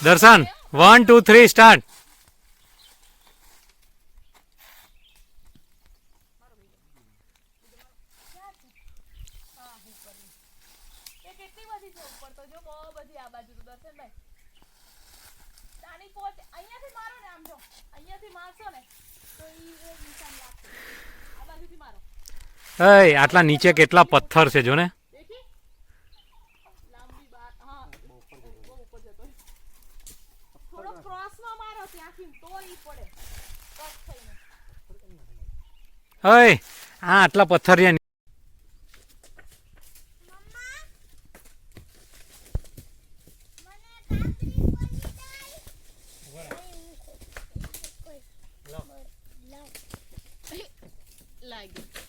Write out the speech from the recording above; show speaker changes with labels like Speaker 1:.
Speaker 1: દર્શન one two three start
Speaker 2: અહીંયાથી મારશો ને તો એ નિશાન
Speaker 1: અય આટલા નીચે કેટલા પથ્થર છે જો ને.
Speaker 2: હય
Speaker 1: આટલા પથ્થર છે. લાગ્યું.